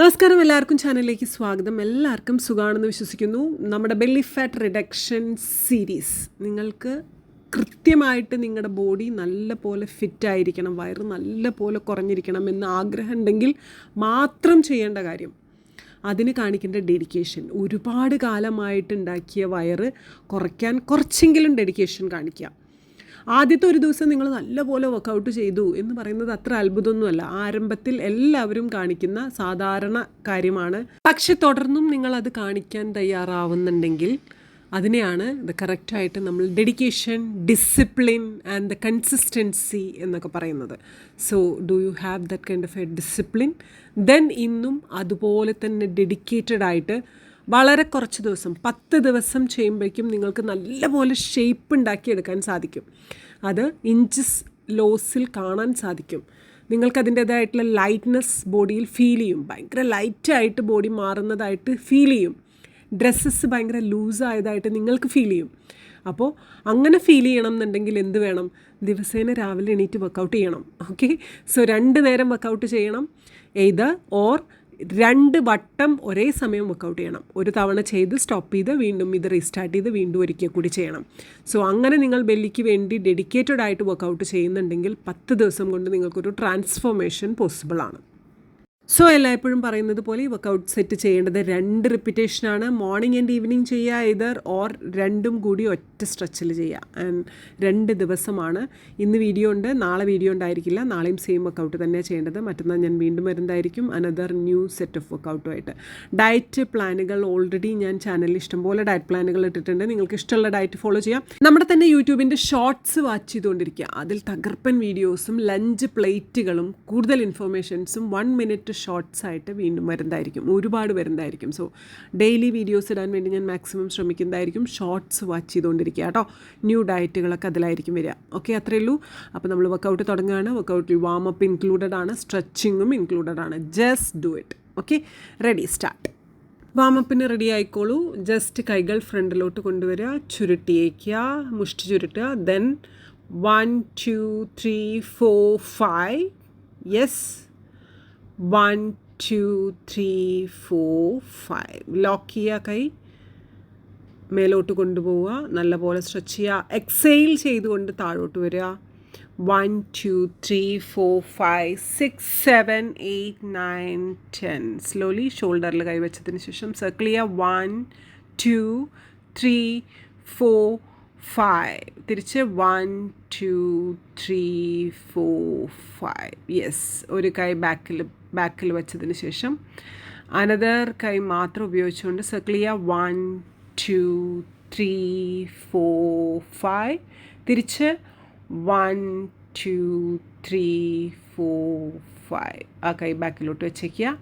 നമസ്കാരം എല്ലാവർക്കും ചാനലിലേക്ക് സ്വാഗതം. എല്ലാവർക്കും സുഖമാണെന്ന് വിശ്വസിക്കുന്നു. നമ്മുടെ ബെല്ലി ഫാറ്റ് റിഡക്ഷൻ സീരീസ് നിങ്ങൾക്ക് കൃത്യമായിട്ട് നിങ്ങളുടെ ബോഡി നല്ല പോലെ ഫിറ്റായിരിക്കണം വയറ് നല്ല പോലെ കുറഞ്ഞിരിക്കണം എന്ന് ആഗ്രഹം ഉണ്ടെങ്കിൽ മാത്രം ചെയ്യേണ്ട കാര്യം അതിന് കാണിക്കേണ്ട ഡെഡിക്കേഷൻ ഒരുപാട് കാലമായിട്ട് ഉണ്ടാക്കിയ വയറ് കുറയ്ക്കാൻ കുറച്ചെങ്കിലും ഡെഡിക്കേഷൻ കാണിക്കുക. ആദ്യത്തെ ഒരു ദിവസം നിങ്ങൾ നല്ലപോലെ വർക്കൗട്ട് ചെയ്തു എന്ന് പറയുന്നത് അത്ര അത്ഭുതമൊന്നുമല്ല. ആരംഭത്തിൽ എല്ലാവരും കാണിക്കുന്ന സാധാരണ കാര്യമാണ്. പക്ഷെ തുടർന്നും നിങ്ങൾ അത് കാണിക്കാൻ തയ്യാറാവുന്നുണ്ടെങ്കിൽ അതിനെയാണ് ഇത് കറക്റ്റായിട്ട് നമ്മൾ dedication discipline and the consistency എന്നൊക്കെ പറയുന്നത്. So do you have that kind of a discipline then ഇന്നും അതുപോലെ തന്നെ ഡെഡിക്കേറ്റഡ് ആയിട്ട് വളരെ കുറച്ച് ദിവസം പത്ത് ദിവസം ചെയ്യുമ്പോഴേക്കും നിങ്ങൾക്ക് നല്ലപോലെ ഷേപ്പ് ഉണ്ടാക്കിയെടുക്കാൻ സാധിക്കും. അത് ഇഞ്ചസ് ലോസിൽ കാണാൻ സാധിക്കും. നിങ്ങൾക്ക് അതിന്റേതായിട്ടുള്ള ലൈറ്റ്നെസ് ബോഡിയിൽ ഫീൽ ചെയ്യും. ഭയങ്കര ലൈറ്റായിട്ട് ബോഡി മാറുന്നതായിട്ട് ഫീൽ ചെയ്യും. ഡ്രസ്സസ് ഭയങ്കര ലൂസായതായിട്ട് നിങ്ങൾക്ക് ഫീൽ ചെയ്യും. അപ്പോൾ അങ്ങനെ ഫീൽ ചെയ്യണം എന്നുണ്ടെങ്കിൽ എന്ത് വേണം? ദിവസേന രാവിലെ എണീറ്റ് വർക്കൗട്ട് ചെയ്യണം. ഓക്കെ സോ രണ്ട് നേരം വർക്കൗട്ട് ചെയ്യണം. എയ്ത് ഓർ രണ്ട് വട്ടം ഒരേ സമയം വർക്കൗട്ട് ചെയ്യണം. ഒരു തവണ ചെയ്ത് സ്റ്റോപ്പ് ചെയ്ത് വീണ്ടും ഇത് റീസ്റ്റാർട്ട് ചെയ്ത് വീണ്ടും ഒരിക്കൽ കൂടി ചെയ്യണം. സോ അങ്ങനെ നിങ്ങൾ ബെല്ലിക്ക് വേണ്ടി ഡെഡിക്കേറ്റഡ് ആയിട്ട് വർക്കൗട്ട് ചെയ്യുന്നുണ്ടെങ്കിൽ പത്ത് ദിവസം കൊണ്ട് നിങ്ങൾക്കൊരു ട്രാൻസ്ഫോർമേഷൻ പോസിബിൾ ആണ്. സോ എല്ലായ്പ്പോഴും പറയുന്നത് പോലെ ഈ വർക്കൗട്ട് സെറ്റ് ചെയ്യേണ്ടത് രണ്ട് റിപ്പിറ്റേഷനാണ് മോർണിംഗ് ആൻഡ് ഈവനിങ് ചെയ്യുക ഇതർ ഓർ രണ്ടും കൂടി ഒറ്റ സ്ട്രെച്ചിൽ ചെയ്യുക ആൻഡ് രണ്ട് ദിവസമാണ്. ഇന്ന് വീഡിയോ ഉണ്ട് നാളെ വീഡിയോ ഉണ്ടായിരിക്കില്ല. നാളെയും സെയിം വർക്കൗട്ട് തന്നെ ചെയ്യേണ്ടത്. മറ്റന്നാൾ ഞാൻ വീണ്ടും വരുന്നതായിരിക്കും. അനദർ ന്യൂ സെറ്റ് ഓഫ് വർക്കൗട്ടുമായിട്ട് ഡയറ്റ് പ്ലാനുകൾ ഓൾറെഡി ഞാൻ ചാനലിൽ ഇഷ്ടംപോലെ ഡയറ്റ് പ്ലാനുകൾ ഇട്ടിട്ടുണ്ട്. നിങ്ങൾക്ക് ഇഷ്ടമുള്ള ഡയറ്റ് ഫോളോ ചെയ്യാം. നമ്മുടെ തന്നെ യൂട്യൂബിന്റെ ഷോർട്സ് വാച്ച് ചെയ്തുകൊണ്ടിരിക്കുക. അതിൽ തകർപ്പൻ വീഡിയോസും ലഞ്ച് പ്ലേറ്റുകളും കൂടുതൽ ഇൻഫർമേഷൻസും വൺ മിനിറ്റ് ഷോർട്സ് ആയിട്ട് വീണ്ടും വരുന്നതായിരിക്കും. ഒരുപാട് വരുന്നതായിരിക്കും. സോ ഡെയിലി വീഡിയോസ് ഇടാൻ വേണ്ടി ഞാൻ മാക്സിമം ശ്രമിക്കുന്നതായിരിക്കും. ഷോർട്സ് വാച്ച് ചെയ്തുകൊണ്ടിരിക്കുക കേട്ടോ. ന്യൂ ഡയറ്റുകളൊക്കെ അതിലായിരിക്കും വരിക. ഓക്കെ അത്രയേ ഉള്ളൂ. അപ്പോൾ നമ്മൾ വർക്കൗട്ട് തുടങ്ങുകയാണ്. വർക്കൗട്ടിൽ വാം അപ്പ് ഇൻക്ലൂഡഡ് ആണ്. സ്ട്രെച്ചിങ്ങും ഇൻക്ലൂഡഡ് ആണ്. Just do it okay ready start വാമപ്പിന് ready ആയിക്കോളൂ. ജസ്റ്റ് കൈകൾ ഫ്രണ്ടിലോട്ട് കൊണ്ടുവരിക. ചുരുട്ടിയേക്കുക മുഷ്ടി ചുരുട്ടുക. Then one two three four five yes one two three four five lock ചെയ്യുക കൈ. മേലോട്ട് കൊണ്ടുപോവുക. നല്ലപോലെ സ്ട്രെച്ച് ചെയ്യുക. എക്സെയിൽ ചെയ്തുകൊണ്ട് താഴോട്ട് വരിക. One two three four five six seven eight nine ten slowly ഷോൾഡറിൽ കൈവച്ചതിന് ശേഷം സർക്കിൾ ചെയ്യുക. One two three four five തിരിച്ച് one two three four five yes ഒരു കൈ ബാക്കിൽ ബാക്കിൽ വെച്ചതിന് ശേഷം അനദർ കൈ മാത്രം ഉപയോഗിച്ചുകൊണ്ട് സർക്കിൾ ചെയ്യുക one two three four five തിരിച്ച് one two three four five ആ കൈ ബാക്കിലോട്ട് വെച്ചേക്കുക.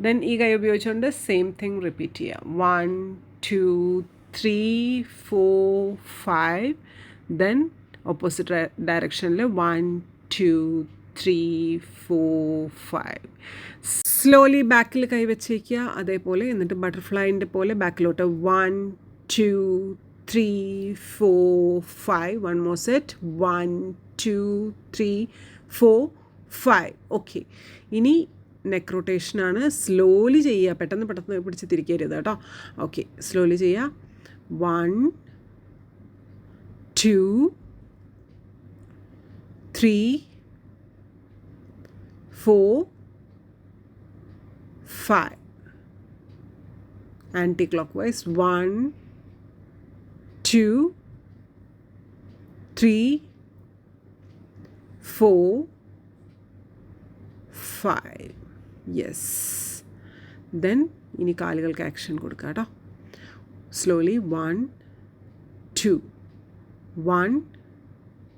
ദെൻ ഈ കൈ ഉപയോഗിച്ചുകൊണ്ട് സെയിം തിങ് റിപ്പീറ്റ് ചെയ്യുക. One two three four five then opposite ഡയറക്ഷനിൽ one two three four five slowly ബാക്കിൽ കൈവച്ചേക്കുക അതേപോലെ എന്നിട്ട് ബട്ടർഫ്ലൈന്റെ പോലെ ബാക്കിലോട്ട് one two three four five one more set one two three four five okay ഇനി നെക്ക് റൊട്ടേഷനാണ് സ്ലോലി ചെയ്യുക. പെട്ടെന്ന് പെട്ടെന്ന് പിടിച്ച് തിരിക്കരുത് കേട്ടോ. ഓക്കെ സ്ലോലി ചെയ്യുക. One two three four five anti clock wise one two three four five yes then ഇനി കാലുകൾക്ക് ആക്ഷൻ കൊടുക്കുക കേട്ടോ. Slowly one two one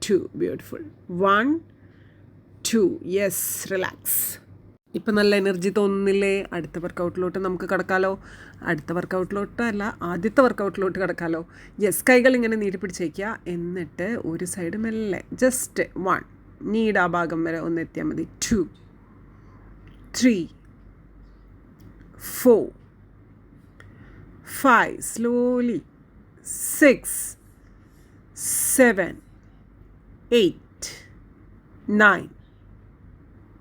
two beautiful one two yes relax ഇപ്പം നല്ല എനർജി തോന്നുന്നില്ലേ? അടുത്ത വർക്കൗട്ടിലോട്ട് നമുക്ക് കിടക്കാലോ. അടുത്ത വർക്കൗട്ടിലോട്ട് അല്ല ആദ്യത്തെ വർക്കൗട്ടിലോട്ട് കിടക്കാലോ. യെസ് കൈകൾ ഇങ്ങനെ നീട്ടി പിടിച്ചേക്കുക എന്നിട്ട് ഒരു സൈഡ് മെല്ലെ ജസ്റ്റ് വൺ നീഡ് ആ ഭാഗം വരെ ഒന്ന് എത്തിയാൽ മതി. Two three four five slowly six seven eight nine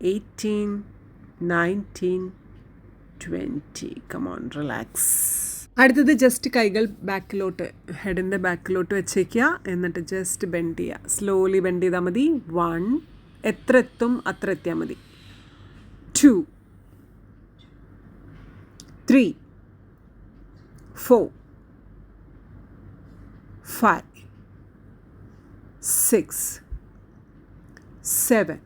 18 19 twenty come on relax അടുത്തത് ജസ്റ്റ് കൈകൾ ബാക്കിലോട്ട് ഹെഡിന്റെ ബാക്കിലോട്ട് വെച്ചേക്കുക എന്നിട്ട് ജസ്റ്റ് ബെൻഡ് ചെയ്യുക. സ്ലോലി ബെൻഡ് ചെയ്താൽ മതി. വൺ എത്ര എത്തും അത്ര എത്തിയാൽ മതി. Two three four five six seven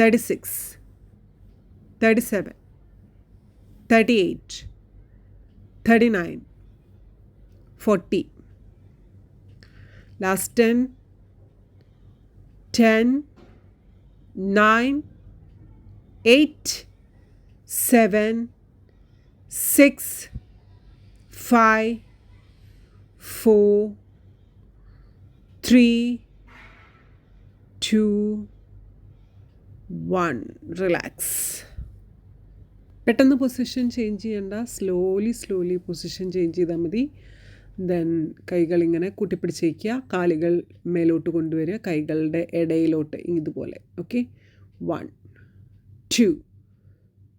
36, 37, 38, 39, 40. Last 10, 10, 9, 8, 7, 6, 5, 4, 3, 2, 1. Relax പെട്ടെന്ന് പൊസിഷൻ ചേഞ്ച് ചെയ്യേണ്ട. സ്ലോലി സ്ലോലി പൊസിഷൻ ചേഞ്ച് ചെയ്താൽ മതി. ദെൻ കൈകൾ ഇങ്ങനെ കൂട്ടിപ്പിടിച്ചേക്കുക. കാലുകൾ മേലോട്ട് കൊണ്ടുവരിക. കൈകളുടെ ഇടയിലോട്ട് ഇതുപോലെ. ഓക്കെ വൺ ടു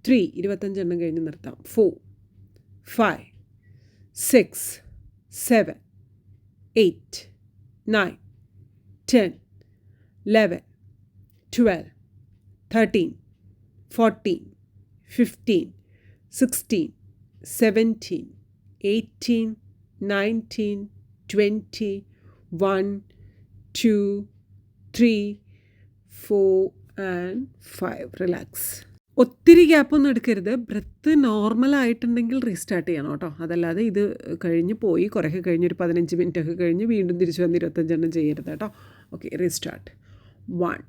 ത്രീ ഇരുപത്തഞ്ചെണ്ണം കഴിഞ്ഞ് നിർത്താം. Four five six seven eight nine ten eleven twelve thirteen fourteen 15, 16, 17, 18, 19, 20, 1, 2, 3, 4 and five relax ഒത്തിരി ഗ്യാപ്പൊന്നും എടുക്കരുത്. ബ്രത്ത് നോർമൽ ആയിട്ടുണ്ടെങ്കിൽ റീസ്റ്റാർട്ട് ചെയ്യണം കേട്ടോ. അതല്ലാതെ ഇത് കഴിഞ്ഞ് പോയി കുറേയൊക്കെ കഴിഞ്ഞ് ഒരു പതിനഞ്ച് മിനിറ്റ് ഒക്കെ കഴിഞ്ഞ് വീണ്ടും തിരിച്ച് വന്ന് ഇരുപത്തഞ്ചെണ്ണം ചെയ്യരുത് കേട്ടോ. Okay restart one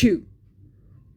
two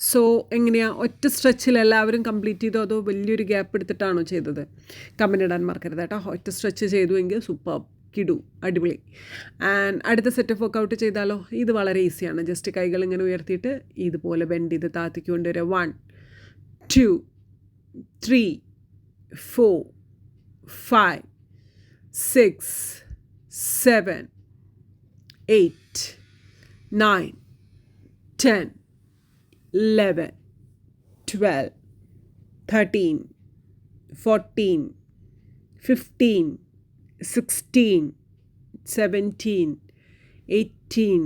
So എങ്ങനെയാ? ഒറ്റ സ്ട്രെച്ചിൽ എല്ലാവരും കംപ്ലീറ്റ് ചെയ്തോ? അതോ വലിയൊരു ഗ്യാപ്പ് എടുത്തിട്ടാണോ ചെയ്തത്? കമന്റ് ഇടാൻ മറക്കരുത് കേട്ടോ. ഒറ്റ സ്ട്രെച്ച് ചെയ്തുവെങ്കിൽ സൂപ്പർ കിടു. അടിപൊളി. ആൻഡ് അടുത്ത സെറ്റ് ഓഫ് വർക്കൗട്ട് ചെയ്താലോ? ഇത് വളരെ ഈസിയാണ് ജസ്റ്റ് കൈകൾ ഇങ്ങനെ ഉയർത്തിയിട്ട് ഇതുപോലെ ബെൻഡ് ചെയ്ത് താത്തിക്ക് കൊണ്ടുവരിക one two three four five six seven eight nine ten 11, 12, 13, fourteen fifteen sixteen seventeen eighteen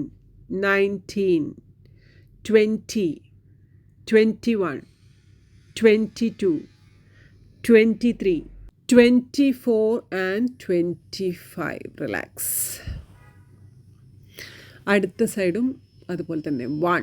nineteen twenty twenty one twenty two twenty three twenty four and twenty five relax അടുത്ത സൈഡും അതുപോലെ തന്നെ one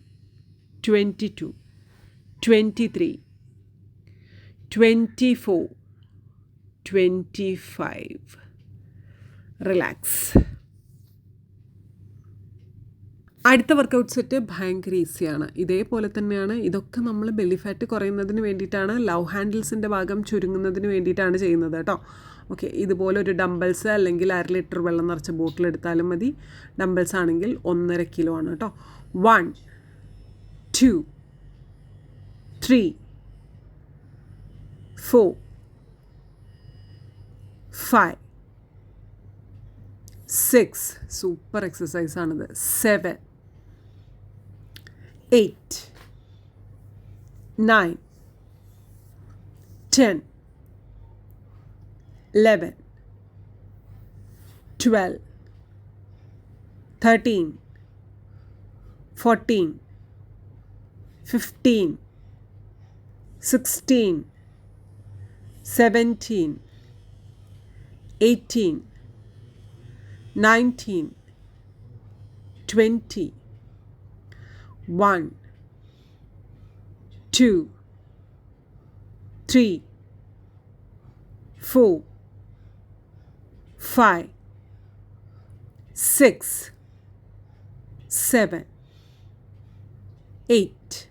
22 23 24 25 relax അടുത്ത workout set ഭയങ്കര ഈസിയാണ് ഇതേപോലെ തന്നെയാണ്. ഇതൊക്കെ നമ്മൾ ബെല്ലി ഫാറ്റ് കുറയുന്നതിന് വേണ്ടിയിട്ടാണ് ലവ് ഹാൻഡിൽസിന്റെ ഭാഗം ചുരുങ്ങുന്നതിന് വേണ്ടിയിട്ടാണ് ചെയ്യുന്നത് കേട്ടോ. ഓക്കെ ഇതുപോലെ ഒരു ഡംബൽസ് അല്ലെങ്കിൽ അര ലിറ്റർ വെള്ളം നിറച്ച ബോട്ടിൽ എടുത്താലും മതി. ഡംബൽസ് ആണെങ്കിൽ ഒന്നര കിലോ ആണ് കേട്ടോ. One two three four five six super exercise ആണിത്. Seven eight nine ten eleven twelve thirteen fourteen 15 16 17 18 19 20 1 2 3 4 5 6 7 8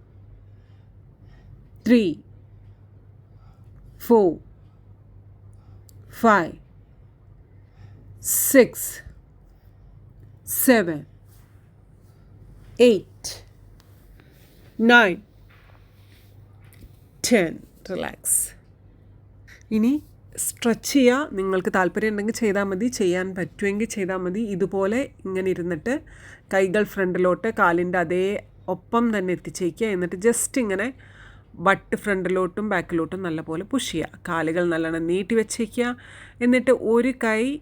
3 4 5 6 7 8 9 10 relax ഇനി സ്ട്രെച്ച് ചെയ്യുക നിങ്ങൾക്ക് താല്പര്യം ഉണ്ടെങ്കിൽ ചെയ്താൽ മതി. ചെയ്യാൻ പറ്റുമെങ്കിൽ ചെയ്താൽ മതി. ഇതുപോലെ ഇങ്ങനെ ഇരുന്നിട്ട് കൈകൾ ഫ്രണ്ടിലോട്ട് കാലിന്റെ അതേ ഒപ്പം തന്നെ എത്തിച്ചേക്കുക. എന്നിട്ട് ജസ്റ്റ് ഇങ്ങനെ ബട്ട് ഫ്രണ്ടിലോട്ടും ബാക്കിലോട്ടും നല്ലപോലെ പുഷ് ചെയ്യുക. കാലുകൾ നല്ലോണം നീട്ടി വെച്ചേക്കുക. എന്നിട്ട് ഒരു കൈ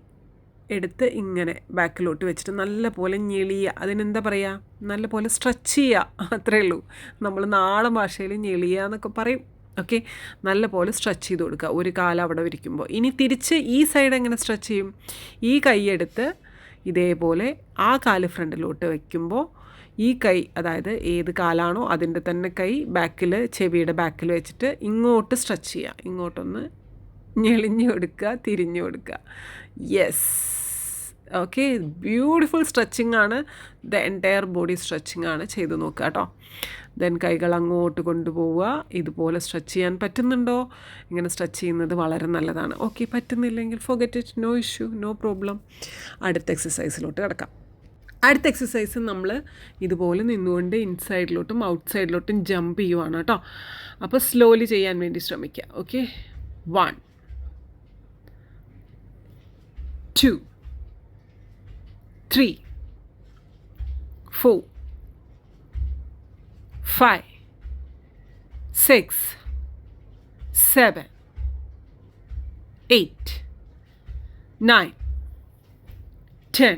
എടുത്ത് ഇങ്ങനെ ബാക്കിലോട്ട് വെച്ചിട്ട് നല്ലപോലെ ഞെളിയുക. അതിനെന്താ പറയുക നല്ലപോലെ സ്ട്രെച്ച് ചെയ്യുക. അത്രേ ഉള്ളൂ. നമ്മൾ നാളെ ഭാഷയിൽ ഞെളിയുക എന്നൊക്കെ പറയും. ഓക്കെ? നല്ലപോലെ സ്ട്രെച്ച് ചെയ്ത് കൊടുക്കുക. ഒരു കാലം അവിടെ ഇരിക്കുമ്പോൾ ഇനി തിരിച്ച് ഈ സൈഡ് എങ്ങനെ സ്ട്രെച്ച് ചെയ്യും? ഈ കൈ എടുത്ത് ഇതേപോലെ ആ കാൽ ഫ്രണ്ടിലോട്ട് വയ്ക്കുമ്പോൾ ഈ കൈ അതായത് ഏത് കാലാണോ അതിന്റെ തന്നെ കൈ ബാക്കിൽ ചെവിയുടെ ബാക്കിൽ വെച്ചിട്ട് ഇങ്ങോട്ട് സ്ട്രെച്ച് ചെയ്യുക. ഇങ്ങോട്ടൊന്ന് ഞെളിഞ്ഞു കൊടുക്കുക തിരിഞ്ഞു കൊടുക്കുക. യെസ് ഓക്കെ ബ്യൂട്ടിഫുൾ സ്ട്രെച്ചിങ് ആണ്. ദ എന്റയർ ബോഡി സ്ട്രെച്ചിങ് ആണ് ചെയ്ത് നോക്കുക കേട്ടോ. ദെൻ കൈകൾ അങ്ങോട്ട് കൊണ്ടുപോവുക. ഇതുപോലെ സ്ട്രെച്ച് ചെയ്യാൻ പറ്റുന്നുണ്ടോ? ഇങ്ങനെ സ്ട്രെച്ച് ചെയ്യുന്നത് വളരെ നല്ലതാണ്. ഓക്കെ പറ്റുന്നില്ലെങ്കിൽ forget it no issue no problem അടുത്ത എക്സസൈസിലോട്ട് കിടക്കാം. അടുത്ത എക്സസൈസ് നമ്മൾ ഇതുപോലെ നിന്നുകൊണ്ട് ഇൻസൈഡിലോട്ടും ഔട്ട് സൈഡിലോട്ടും ജമ്പ് ചെയ്യുവാണ് കേട്ടോ. അപ്പോൾ സ്ലോലി ചെയ്യാൻ വേണ്ടി ശ്രമിക്കുക okay one two three four five six seven eight nine ten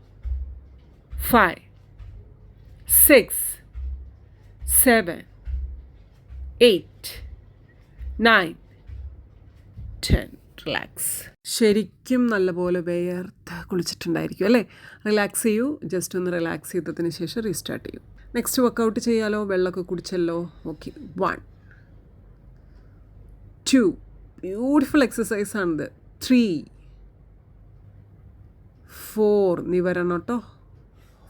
five, six, seven, eight, nine, ten. Relax ശരിക്കും നല്ലപോലെ വേർത്ത് കുളിച്ചിട്ടുണ്ടായിരിക്കും അല്ലേ? റിലാക്സ് ചെയ്യൂ ജസ്റ്റ് ഒന്ന് റിലാക്സ് ചെയ്തതിന് ശേഷം റീസ്റ്റാർട്ട് ചെയ്യൂ. നെക്സ്റ്റ് വർക്കൗട്ട് ചെയ്യാലോ? വെള്ളമൊക്കെ കുടിച്ചല്ലോ? ഓക്കെ വൺ ടു ബ്യൂട്ടിഫുൾ എക്സസൈസാണിത് ത്രീ ഫോർ നീ വരണം കേട്ടോ.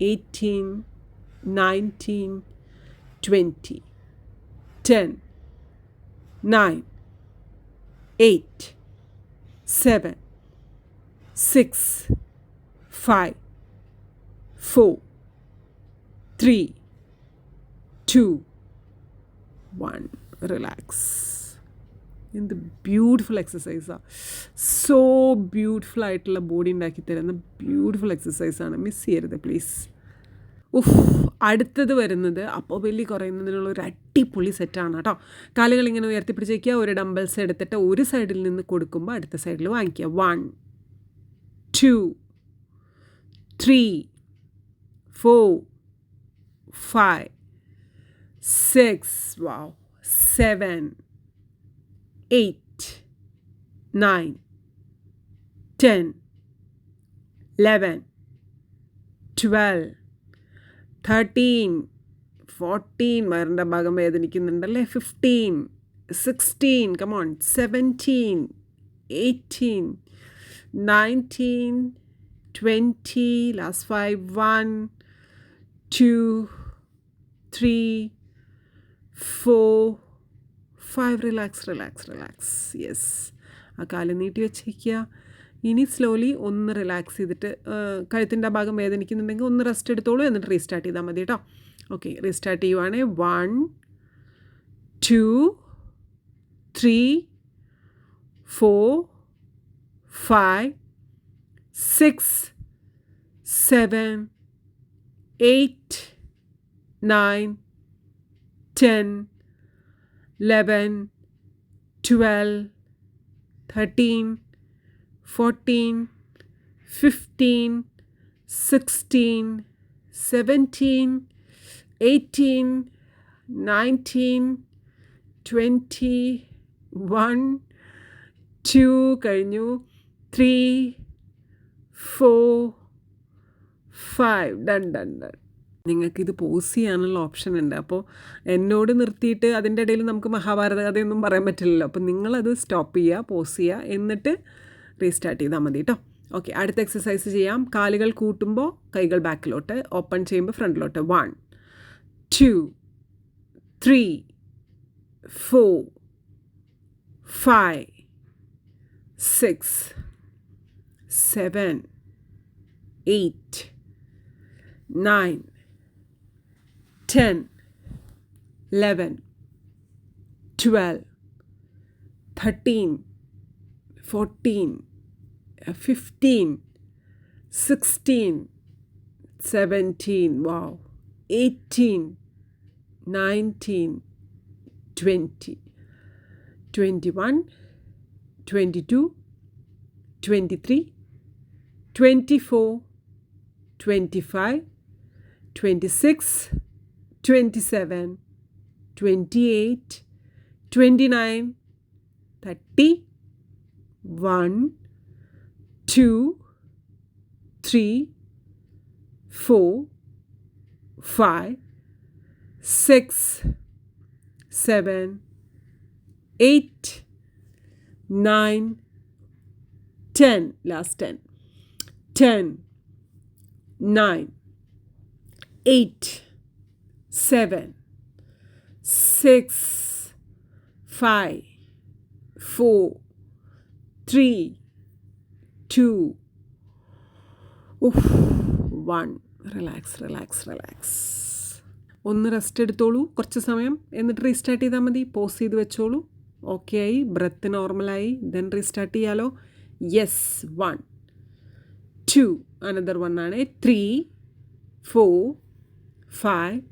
18, 19, 20, 10, 9, 8, 7, 6, 5, 4, 3, 2, 1. Relax. എന്ത് ബ്യൂട്ടിഫുൾ എക്സസൈസാണ് സോ ബ്യൂട്ടിഫുൾ ആയിട്ടുള്ള ബോഡി ഉണ്ടാക്കി തരുന്ന ബ്യൂട്ടിഫുൾ എക്സസൈസാണ് മിസ് ചെയ്യരുത് പ്ലീസ് ഉഫ് അടുത്തത് വരുന്നത് അപ്പോൾ വലിയ കുറയുന്നതിനുള്ള ഒരു അടിപൊളി സെറ്റാണ് കേട്ടോ. കാലുകൾ ഇങ്ങനെ ഉയർത്തിപ്പിടിച്ചേക്കുക ഒരു ഡംബൽസ് എടുത്തിട്ട് ഒരു സൈഡിൽ നിന്ന് കൊടുക്കുമ്പോൾ അടുത്ത സൈഡിൽ വാങ്ങിക്കുക. One two three four five six wow seven eight, nine, ten, eleven, twelve, thirteen fourteen വയറിന്റെ ഭാഗം വേദനിക്കുന്നുണ്ടല്ലേ? Fifteen sixteen come on seventeen eighteen nineteen twenty last five one two three four five relax relax relax yes ആ കാൽ നീട്ടി വെച്ചിരിക്കുക ഇനി slowly ഒന്ന് relax ചെയ്തിട്ട് കഴുത്തിന്റെ ആ ഭാഗം വേദനിക്കുന്നുണ്ടെങ്കിൽ ഒന്ന് റെസ്റ്റ് എടുത്തോളൂ എന്നിട്ട് റീസ്റ്റാർട്ട് ചെയ്താൽ മതി കേട്ടോ. ഓക്കെ റീസ്റ്റാർട്ട് ചെയ്യുവാണെങ്കിൽ one two three four five six seven eight nine ten 11, 12, 13, 14, 15, 16, 17, 18, 19, 20, 1, 2, കഴിഞ്ഞു 3, 4, 5, done, done, നിങ്ങൾക്ക് ഇത് പോസ് ചെയ്യാനുള്ള ഓപ്ഷൻ ഉണ്ട്. അപ്പോൾ എന്നോട് നിർത്തിയിട്ട് അതിന്റെ ഇടയിൽ നമുക്ക് മഹാഭാരത കഥയൊന്നും പറയാൻ പറ്റില്ലല്ലോ. അപ്പോൾ നിങ്ങളത് സ്റ്റോപ്പ് ചെയ്യുക പോസ് ചെയ്യുക എന്നിട്ട് റീസ്റ്റാർട്ട് ചെയ്താൽ മതി കേട്ടോ ഓക്കെ അടുത്ത എക്സസൈസ് ചെയ്യാം. കാലുകൾ കൂട്ടുമ്പോൾ കൈകൾ ബാക്കിലോട്ട് ഓപ്പൺ ചെയ്യുമ്പോൾ ഫ്രണ്ടിലോട്ട് one two three four five six seven eight nine 10, 11, 12, 13, 14, 15, 16, 17, wow, 18, 19, 20, 21, 22, 23, 24, 25, 26, 27, 28, 29, 30, 1, 2, 3, 4, 5, 6, 7, 8, nine, ten, last ten, ten, nine, eight, seven, six, five, four, three, two, one relax relax relax ഒന്ന് റെസ്റ്റ് എടുത്തോളൂ. കുറച്ച് സമയം എന്നിട്ട് റീസ്റ്റാർട്ട് ചെയ്താൽ മതി. പോസ് ചെയ്ത് വെച്ചോളൂ. ഓക്കെ ആയി. ബ്രത്ത് നോർമലായി ദെൻ റീസ്റ്റാർട്ട് ചെയ്യാലോ. Yes one two another one ആണ്. Three four five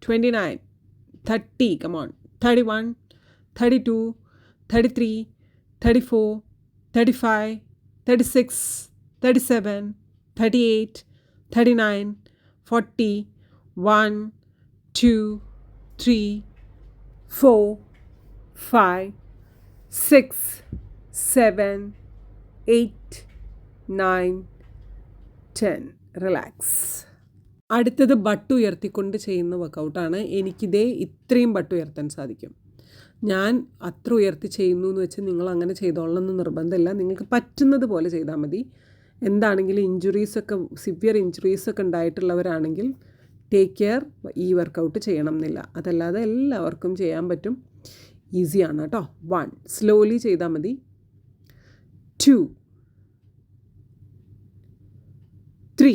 29, 30, come on, 31, 32, 33, 34, 35, 36, 37, 38, 39, 40, 1, 2, 3, 4, 5, 6, 7, 8, 9, 10. Relax. അടുത്തത് ബട്ട് ഉയർത്തിക്കൊണ്ട് ചെയ്യുന്ന വർക്കൗട്ടാണ് എനിക്കിതേ ഇത്രയും ബട്ട് ഉയർത്താൻ സാധിക്കും. ഞാൻ അത്ര ഉയർത്തി ചെയ്യുന്നു എന്ന് വെച്ച് നിങ്ങൾ അങ്ങനെ ചെയ്തോളണമെന്ന് നിർബന്ധമില്ല. നിങ്ങൾക്ക് പറ്റുന്നത് പോലെ ചെയ്താൽ മതി. എന്താണെങ്കിലും ഇഞ്ചുറീസൊക്കെ സിവിയർ ഇഞ്ചുറീസൊക്കെ ഉണ്ടായിട്ടുള്ളവരാണെങ്കിൽ ടേക്ക് കെയർ ഈ വർക്കൗട്ട് ചെയ്യണം എന്നില്ല അതല്ലാതെ എല്ലാവർക്കും ചെയ്യാൻ പറ്റും. ഈസിയാണ് കേട്ടോ വൺ സ്ലോലി ചെയ്താൽ മതി. Two three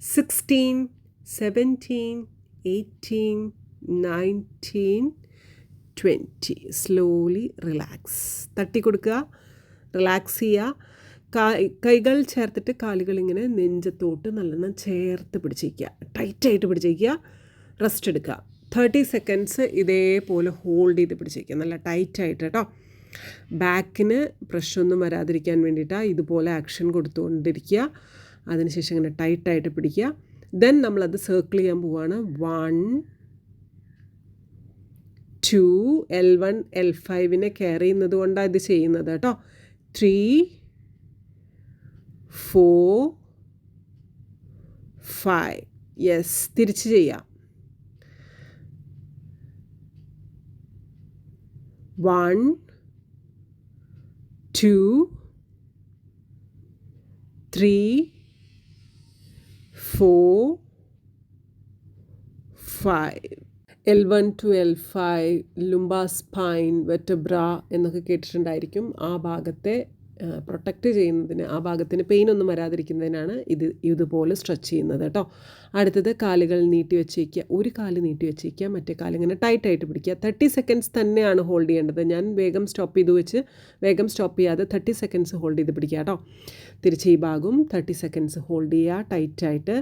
seven, eight, nine, ten, eleven, twelve, thirteen, fourteen, fifteen, sixteen, seventeen, eighteen, nineteen twenty slowly relax തട്ടി കൊടുക്കുക. റിലാക്സ് ചെയ്യുക. കൈകൾ ചേർത്തിട്ട് കാലുകൾ ഇങ്ങനെ നെഞ്ചത്തോട്ട് നല്ലെണ്ണം ചേർത്ത് പിടിച്ചിരിക്കുക. ടൈറ്റായിട്ട് പിടിച്ചിരിക്കുക. റെസ്റ്റ് എടുക്കുക. തേർട്ടി സെക്കൻഡ്സ് ഇതേപോലെ ഹോൾഡ് ചെയ്ത് പിടിച്ചിരിക്കുക. നല്ല ടൈറ്റായിട്ട് കേട്ടോ. ബാക്കിന് പ്രശ്നമൊന്നും വരാതിരിക്കാൻ വേണ്ടിയിട്ടാണ് ഇതുപോലെ ആക്ഷൻ കൊടുത്തുകൊണ്ടിരിക്കുക. അതിനുശേഷം ഇങ്ങനെ ടൈറ്റായിട്ട് പിടിക്കുക. ദെൻ നമ്മളത് സർക്കിൾ ചെയ്യാൻ പോവുകയാണ് one two L one L ഫൈവിനെ care ചെയ്യുന്നത് കൊണ്ടാണ് ഇത് ചെയ്യുന്നത് കേട്ടോ. ത്രീ ഫോർ ഫൈവ് യെസ് തിരിച്ച് ചെയ്യാം. One two three L one two L five lumbar spine vertebra എന്നൊക്കെ കേട്ടിട്ടുണ്ടായിരിക്കും ആ ഭാഗത്തെ പ്രൊട്ടക്റ്റ് ചെയ്യുന്നതിന് ആ ഭാഗത്തിന് പെയിൻ ഒന്നും വരാതിരിക്കുന്നതിനാണ് ഇത് ഇതുപോലെ സ്ട്രെച്ച് ചെയ്യുന്നത് കേട്ടോ. അടുത്തത് കാലുകൾ നീട്ടി വെച്ചേക്കുക. ഒരു കാൽ നീട്ടി വെച്ചേക്കുക മറ്റേ കാൽ ഇങ്ങനെ ടൈറ്റായിട്ട് പിടിക്കുക. തേർട്ടി സെക്കൻഡ്സ് തന്നെയാണ് ഹോൾഡ് ചെയ്യേണ്ടത്. ഞാൻ വേഗം സ്റ്റോപ്പ് ചെയ്ത് വെച്ച് വേഗം സ്റ്റോപ്പ് ചെയ്യാതെ തേർട്ടി സെക്കൻഡ്സ് ഹോൾഡ് ചെയ്ത് പിടിക്കുക കേട്ടോ. തിരിച്ച് ഈ ഭാഗവും തേർട്ടി സെക്കൻഡ്സ് ഹോൾഡ് ചെയ്യുക ടൈറ്റായിട്ട്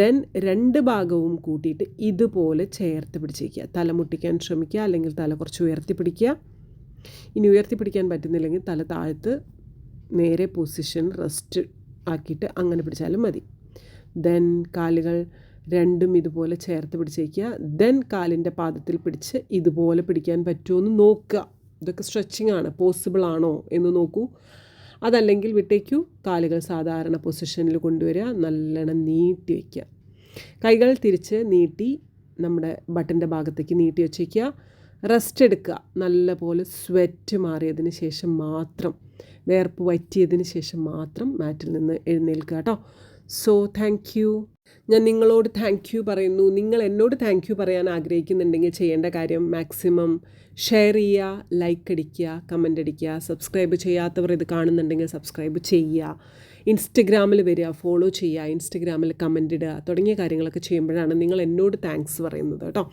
ദെൻ രണ്ട് ഭാഗവും കൂട്ടിയിട്ട് ഇതുപോലെ ചേർത്ത് പിടിച്ചേക്കുക. തല മുട്ടിക്കാൻ ശ്രമിക്കുക അല്ലെങ്കിൽ തല കുറച്ച് ഉയർത്തി പിടിക്കുക. ഇനി ഉയർത്തി പിടിക്കാൻ പറ്റുന്നില്ലെങ്കിൽ തല താഴ്ത്ത് നേരെ പൊസിഷൻ റെസ്റ്റ് ആക്കിയിട്ട് അങ്ങനെ പിടിച്ചാലും മതി. ദെൻ കാലുകൾ രണ്ടും ഇതുപോലെ ചേർത്ത് പിടിച്ചേക്കുക. ദെൻ കാലിന്റെ പാദത്തിൽ പിടിച്ച് ഇതുപോലെ പിടിക്കാൻ പറ്റുമോ നോക്കുക. ഇതൊക്കെ സ്ട്രെച്ചിങ് ആണ്. പോസിബിൾ ആണോ എന്ന് നോക്കൂ. അതല്ലെങ്കിൽ വിട്ടേക്കൂ. കാലുകൾ സാധാരണ പൊസിഷനിൽ കൊണ്ടുവരിക. നല്ലോണം നീട്ടി വയ്ക്കുക കൈകൾ തിരിച്ച് നീട്ടി നമ്മുടെ ബട്ടന്റെ ഭാഗത്തേക്ക് നീട്ടി വച്ചേക്കുക. റെസ്റ്റ് എടുക്കുക. നല്ലപോലെ സ്വെറ്റ് മാറിയതിന് ശേഷം മാത്രം. വേർപ്പ് വറ്റിയതിന് ശേഷം മാത്രം മാറ്റിൽ നിന്ന് എഴുന്നേൽക്കുക കേട്ടോ. സോ താങ്ക് യു ഞാൻ നിങ്ങളോട് താങ്ക് യു പറയുന്നു. നിങ്ങൾ എന്നോട് താങ്ക് യു പറയാൻ ആഗ്രഹിക്കുന്നുണ്ടെങ്കിൽ ചെയ്യേണ്ട കാര്യം മാക്സിമം ഷെയർ ചെയ്യുക ലൈക്ക് അടിക്കുക കമന്റ് അടിക്കുക സബ്സ്ക്രൈബ് ചെയ്യാത്തവർ ഇത് കാണുന്നുണ്ടെങ്കിൽ സബ്സ്ക്രൈബ് ചെയ്യുക. ഇൻസ്റ്റഗ്രാമിൽ വരിക ഫോളോ ചെയ്യുക ഇൻസ്റ്റഗ്രാമിൽ കമന്റ് ഇടുക തുടങ്ങിയ കാര്യങ്ങളൊക്കെ ചെയ്യുമ്പോഴാണ് നിങ്ങൾ എന്നോട് താങ്ക്സ് പറയുന്നത് കേട്ടോ.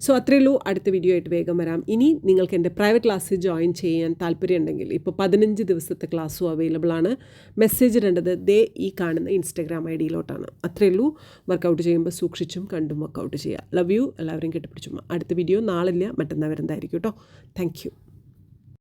സോ അത്രയേ ഉള്ളൂ. അടുത്ത വീഡിയോ ആയിട്ട് വേഗം വരാം. ഇനി നിങ്ങൾക്ക് എന്റെ പ്രൈവറ്റ് ക്ലാസ്സിൽ ജോയിൻ ചെയ്യാൻ താല്പര്യമുണ്ടെങ്കിൽ ഇപ്പോൾ പതിനഞ്ച് ദിവസത്തെ ക്ലാസ്സും അവൈലബിൾ ആണ്. മെസ്സേജ് ഇടേണ്ടത് ദേ ഈ കാണുന്ന ഇൻസ്റ്റഗ്രാം ഐ ഡിയിലോട്ടാണ് അത്രയേ ഉള്ളൂ. വർക്കൗട്ട് ചെയ്യുമ്പോൾ സൂക്ഷിച്ചും കണ്ടും വർക്കൗട്ട് ചെയ്യുക. ലവ് യു എല്ലാവരും കെട്ടിപ്പിടിച്ചും. അടുത്ത വീഡിയോ നാളില്ല. മറ്റന്നാൾ വരുന്നതായിരിക്കും കേട്ടോ. താങ്ക്